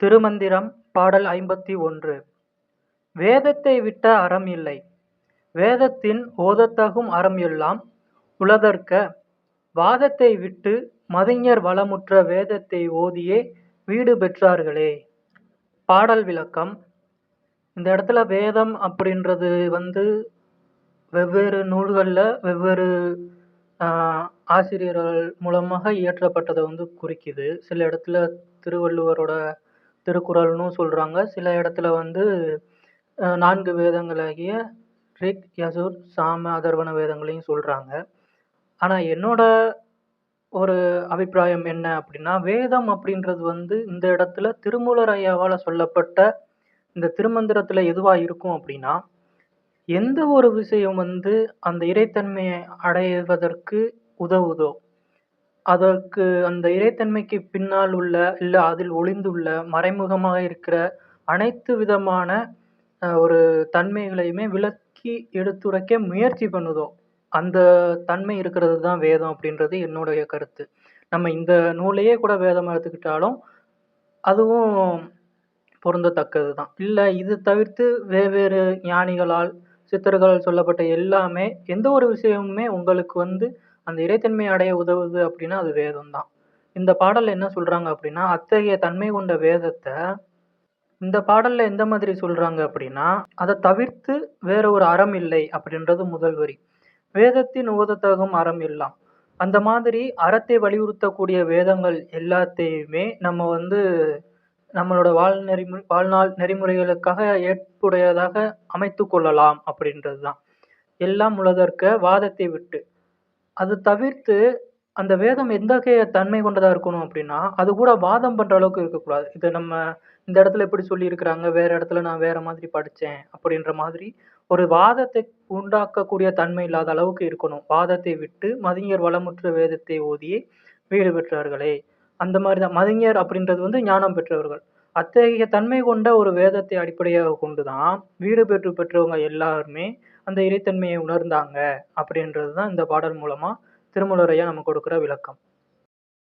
திருமந்திரம் பாடல் ஐம்பத்தி ஒன்று. வேதத்தை விட்ட அறம் இல்லை. வேதத்தின் ஓதத்தகும் அறம் எல்லாம் உளதற்க வாதத்தை விட்டு மதிஞர் வளமுற்ற வேதத்தை ஓதியே வீடு பெற்றார்களே. பாடல் விளக்கம். இந்த இடத்துல வேதம் அப்படின்றது வந்து வெவ்வேறு நூல்களில் வெவ்வேறு ஆசிரியர்கள் மூலமாக இயற்றப்பட்டதை வந்து குறிக்குது. சில இடத்துல திருவள்ளுவரோட திருக்குறள்னும் சொல்கிறாங்க சில இடத்துல வந்து நான்கு வேதங்களாகிய ரிக் யசூர் சாம அதர்வண வேதங்களையும் சொல்கிறாங்க ஆனால் என்னோட ஒரு அபிப்பிராயம் என்ன அப்படின்னா வேதம் அப்படின்றது வந்து இந்த இடத்துல திருமூலர் ஐயாவால் சொல்லப்பட்ட இந்த திருமந்திரத்தில் எதுவாக இருக்கும் அப்படின்னா எந்த ஒரு விஷயம் வந்து அந்த இறைத்தன்மையை அடைவதற்கு உதவுதோ அதற்கு அந்த இறைத்தன்மைக்கு பின்னால் உள்ள இல்லை அதில் ஒளிந்துள்ள மறைமுகமாக இருக்கிற அனைத்து விதமான ஒரு தன்மைகளையுமே விளக்கி எடுத்துரைக்க முயற்சி பண்ணுதோ அந்த தன்மை இருக்கிறது தான் வேதம் அப்படின்றது என்னுடைய கருத்து. நம்ம இந்த நூலையே கூட வேதம் எடுத்துக்கிட்டாலும் அதுவும் பொருந்தத்தக்கது தான் இல்லை இது தவிர்த்து வெவ்வேறு ஞானிகளால் சித்தர்களால் சொல்லப்பட்ட எல்லாமே எந்த ஒரு விஷயமுமே உங்களுக்கு வந்து அந்த இறைத்தன்மை அடைய உதவுது அப்படின்னா அது வேதம் தான் இந்த பாடல்ல என்ன சொல்றாங்க அப்படின்னா அத்தகைய தன்மை கொண்ட வேதத்தை இந்த பாடல்ல எந்த மாதிரி சொல்றாங்க அப்படின்னா அதை தவிர்த்து வேற ஒரு அறம் இல்லை அப்படின்றது முதல் வரி. வேதத்தின் ஓதத்தகும் அறம் எல்லாம். அந்த மாதிரி அறத்தை வலியுறுத்தக்கூடிய வேதங்கள் எல்லாத்தையுமே நம்ம வந்து நம்மளோட வாழ்நெறிமு வாழ்நாள் நெறிமுறைகளுக்காக ஏற்புடையதாக அமைத்து கொள்ளலாம் அப்படின்றது தான் எல்லாம் உலதற்க வாதத்தை விட்டு அது தவிர்த்து அந்த வேதம் எந்தகைய தன்மை கொண்டதாக இருக்கணும் அப்படின்னா அது கூட வாதம் பண்ணுற அளவுக்கு இருக்கக்கூடாது. இதை நம்ம இந்த இடத்துல இப்படி சொல்லியிருக்கிறாங்க வேறு இடத்துல நான் வேறு மாதிரி படித்தேன் அப்படின்ற மாதிரி ஒரு வாதத்தை உண்டாக்கக்கூடிய தன்மை இல்லாத அளவுக்கு இருக்கணும். வாதத்தை விட்டு மதிஞர் வளமுற்ற வேதத்தை ஓதியே வீடு பெற்றார்களே. அந்த மாதிரி தான் மதிஞர் அப்படின்றது வந்து ஞானம் பெற்றவர்கள். அத்தகைய தன்மை கொண்ட ஒரு வேதத்தை அடிப்படையாக கொண்டு தான் வீடு பெற்று பெற்றவங்க எல்லாருமே அந்த இறைத்தன்மையை உணர்ந்தாங்க அப்படின்றது தான் இந்த பாடல் மூலமா திருமூலரையா நமக்கு கொடுக்குற விளக்கம்.